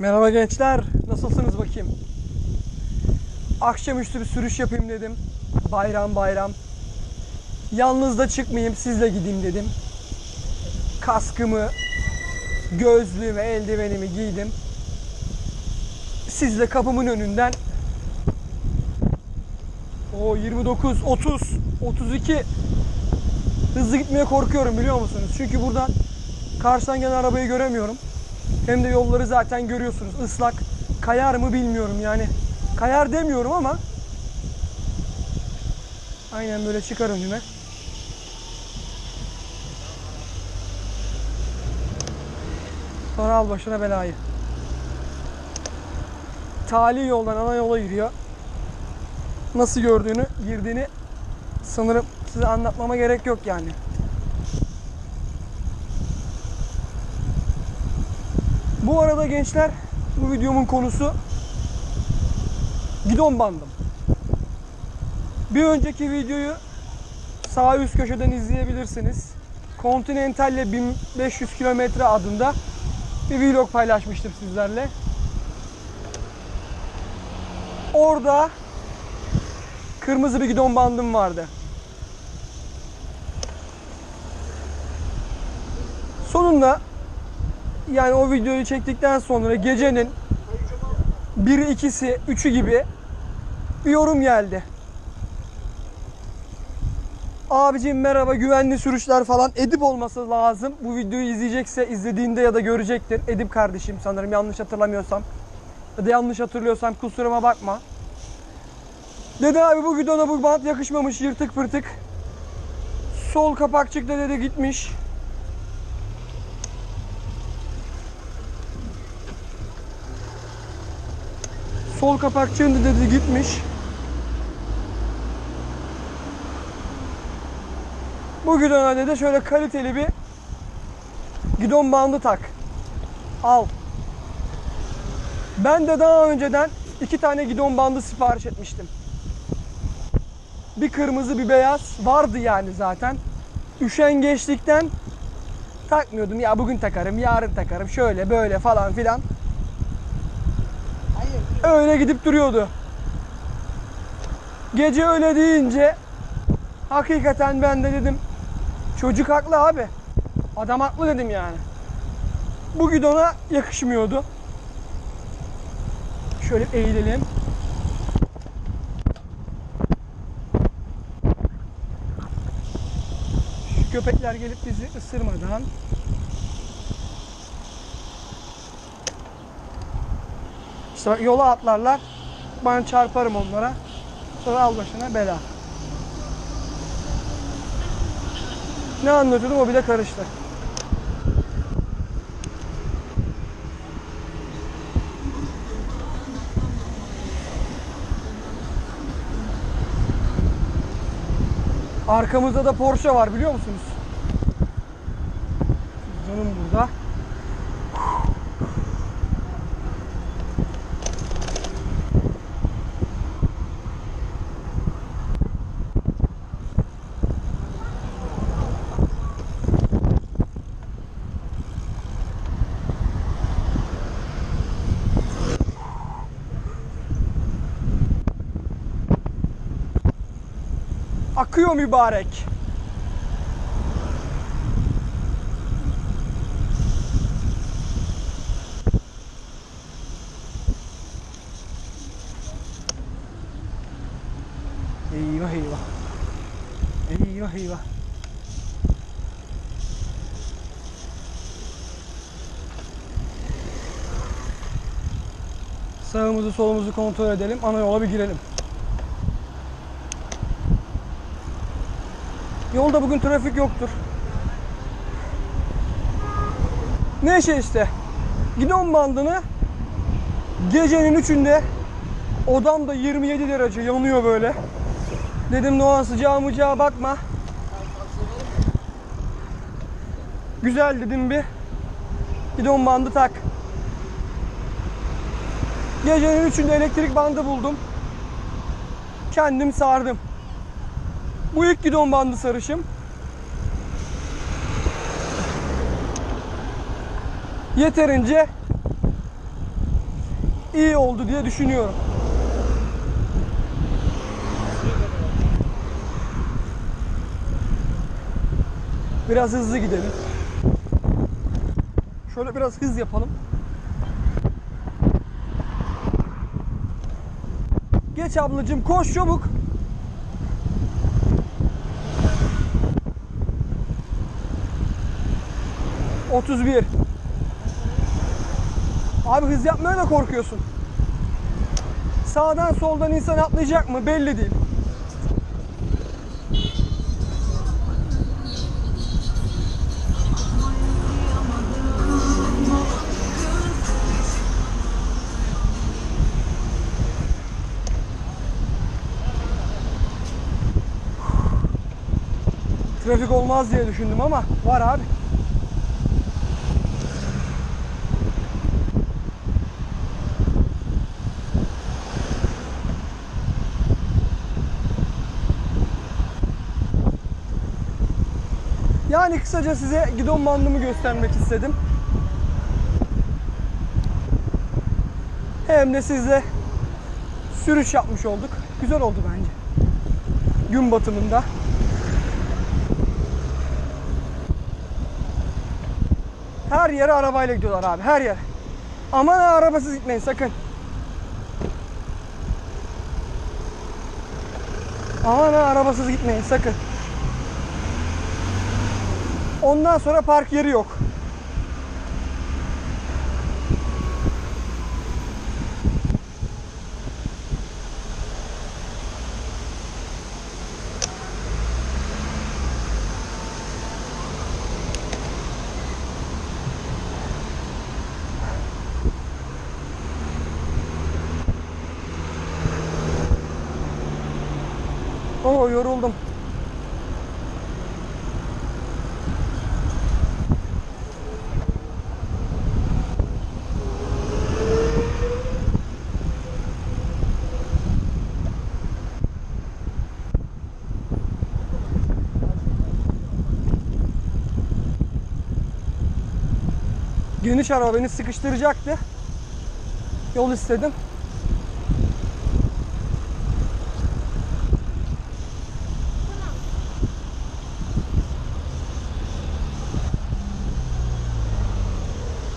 Merhaba gençler. Nasılsınız bakayım? Akşamüstü bir sürüş yapayım dedim. Bayram bayram. Yalnız da çıkmayayım, sizle gideyim dedim. Kaskımı, gözlüğümü, eldivenimi giydim. Sizle kapımın önünden o 29, 30, 32 hızlı gitmeye korkuyorum biliyor musunuz? Çünkü buradan karşıdan gelen arabayı göremiyorum. Hem de yolları zaten görüyorsunuz. Islak. Kayar mı bilmiyorum yani. Kayar demiyorum ama aynen böyle çıkar önüme. Sonra al başına belayı. Tali yoldan ana yola giriyor. Nasıl gördüğünü, girdiğini sanırım size anlatmama gerek yok yani. Bu arada gençler bu videomun konusu gidon bandım. Bir önceki videoyu sağ üst köşeden izleyebilirsiniz. Continental ile 1500 kilometre adında bir vlog paylaşmıştım sizlerle. Orada kırmızı bir gidon bandım vardı. Sonunda yani o videoyu çektikten sonra gecenin biri, ikisi, üçü gibi bir yorum geldi. Abicim merhaba güvenli sürüşler falan Edip olması lazım. Bu videoyu izleyecekse izlediğinde ya da görecektir. Edip kardeşim sanırım yanlış hatırlamıyorsam. Ya da yanlış hatırlıyorsam kusuruma bakma. Dedi abi bu videoda bu bant yakışmamış yırtık pırtık. Sol kapakçıkta dedi gitmiş. Sol kapakçığın da dedi gitmiş. Bu gidona dedi şöyle kaliteli bir gidon bandı tak. Al. Ben de daha önceden iki tane gidon bandı sipariş etmiştim. Bir kırmızı bir beyaz vardı yani zaten. Üşengeçlikten takmıyordum. Ya bugün takarım, yarın takarım, şöyle böyle falan filan. Öyle gidip duruyordu. Gece öyle deyince hakikaten ben de dedim çocuk haklı abi. Adam haklı dedim yani. Bu gidona yakışmıyordu. Şöyle eğilelim. Şu köpekler gelip bizi ısırmadan İşte yola atlarlar. Ben çarparım onlara. Sonra al başına bela. Ne anlatıyordum o bile karıştı. Arkamızda da Porsche var biliyor musunuz? Canım burada. Akıyor mübarek. Eyvah eyvah. Eyvah eyvah. Sağımızı solumuzu kontrol edelim. Ana yola bir girelim. Yolda bugün trafik yoktur. Neyse işte. Gidon bandını gecenin üçünde odam da 27 derece yanıyor böyle. Dedim Doğan sıcağı mıcağa bakma. Güzel dedim bir. Gidon bandı tak. Gecenin üçünde elektrik bandı buldum. Kendim sardım. Bu ilk gidon bandı sarışım. Yeterince iyi oldu diye düşünüyorum. Biraz hızlı gidelim. Şöyle biraz hız yapalım. Geç ablacığım koş çabuk. Otuz bir. Abi hız yapmaya da korkuyorsun. Sağdan soldan insan atlayacak mı belli değil. Trafik olmaz diye düşündüm ama var abi. Yani kısaca size gidon bandımı göstermek istedim. Hem de sizle sürüş yapmış olduk. Güzel oldu bence. Gün batımında. Her yere arabayla gidiyorlar abi. Her yere. Aman arabasız gitmeyin sakın. Aman arabasız gitmeyin sakın. Ondan sonra park yeri yok. Oo yoruldum. Geniş araba beni sıkıştıracaktı. Yol istedim.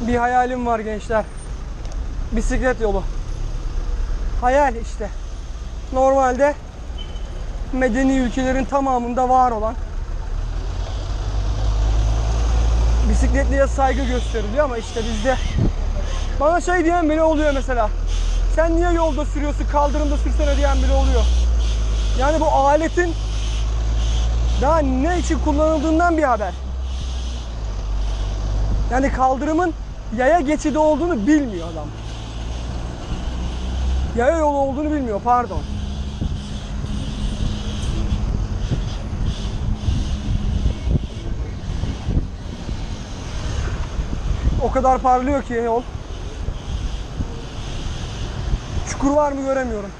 Bir hayalim var gençler. Bisiklet yolu. Hayal işte. Normalde medeni ülkelerin tamamında var olan bisikletliye saygı gösteriliyor ama işte bizde bana şey diyen bile oluyor mesela. Sen niye yolda sürüyorsun, kaldırımda sürsene diyen bile oluyor. Yani bu aletin daha ne için kullanıldığından bir haber. Yani kaldırımın yaya geçidi olduğunu bilmiyor adam. Yaya yolu olduğunu bilmiyor pardon. O kadar parlıyor ki yol. Çukur var mı göremiyorum.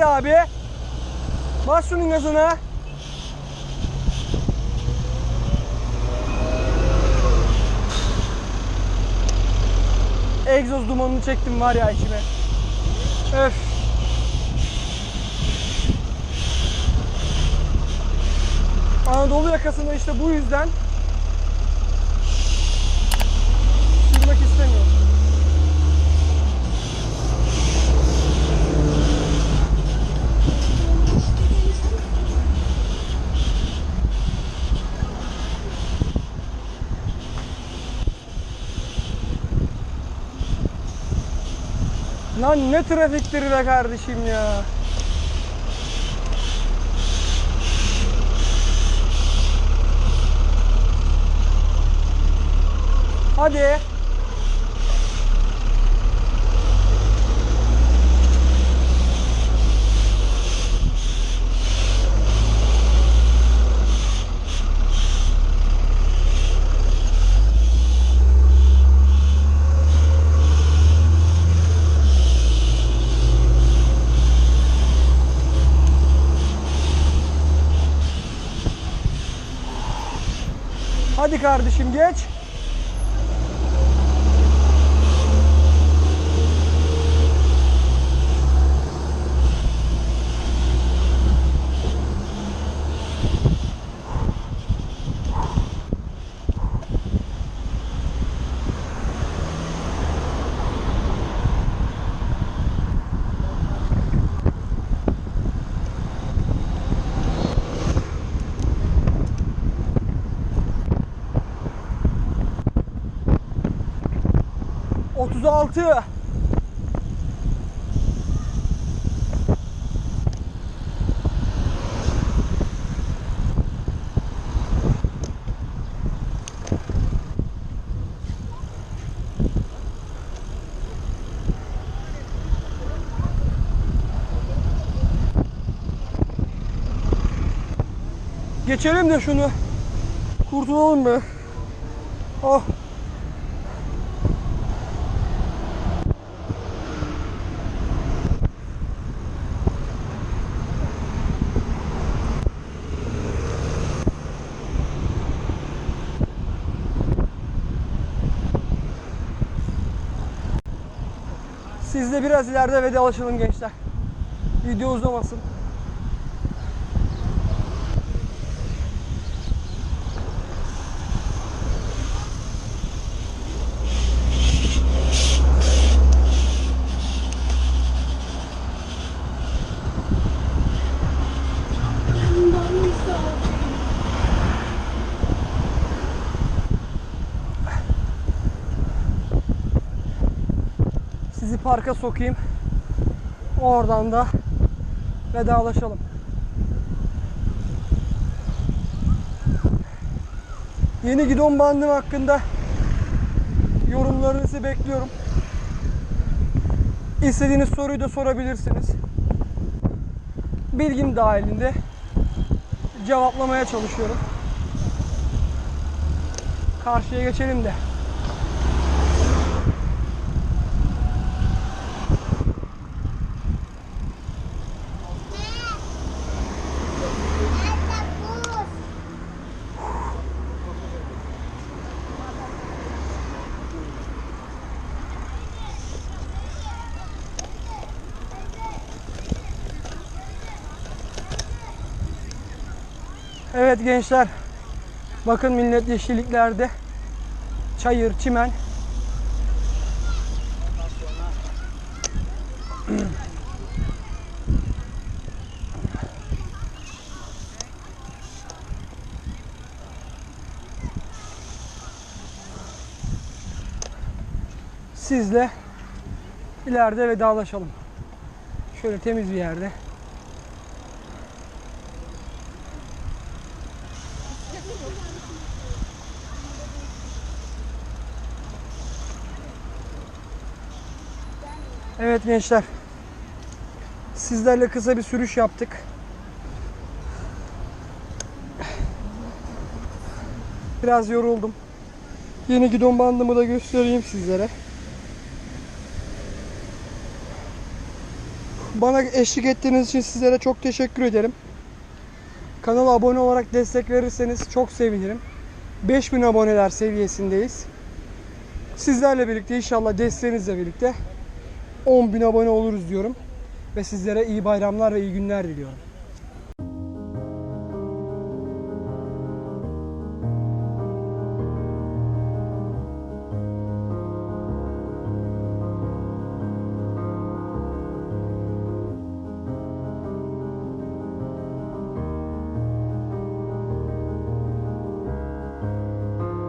Hadi abi. Bas şunun gazına. Egzoz dumanını çektim var ya içime. Öf. Anadolu yakasında işte bu yüzden Lan ne trafiktir be kardeşim ya. Hadi. Kardeşim geç. Otuz altı. Geçelim de şunu. Kurtulalım be. Oh. De biraz ileride vedalaşalım gençler. Video uzamasın. Parka sokayım. Oradan da vedalaşalım. Yeni gidon bandım hakkında yorumlarınızı bekliyorum. İstediğiniz soruyu da sorabilirsiniz. Bilgim dahilinde cevaplamaya çalışıyorum. Karşıya geçelim de. Evet gençler. Bakın millet yeşilliklerde. Çayır, çimen. Sizle ileride vedalaşalım. Şöyle temiz bir yerde. Evet gençler. Sizlerle kısa bir sürüş yaptık. Biraz yoruldum. Yeni gidon bandımı da göstereyim sizlere. Bana eşlik ettiğiniz için sizlere çok teşekkür ederim. Kanala abone olarak destek verirseniz çok sevinirim. 5000 aboneler seviyesindeyiz. Sizlerle birlikte inşallah desteğinizle birlikte 10.000 abone oluruz diyorum. Ve sizlere iyi bayramlar ve iyi günler diliyorum.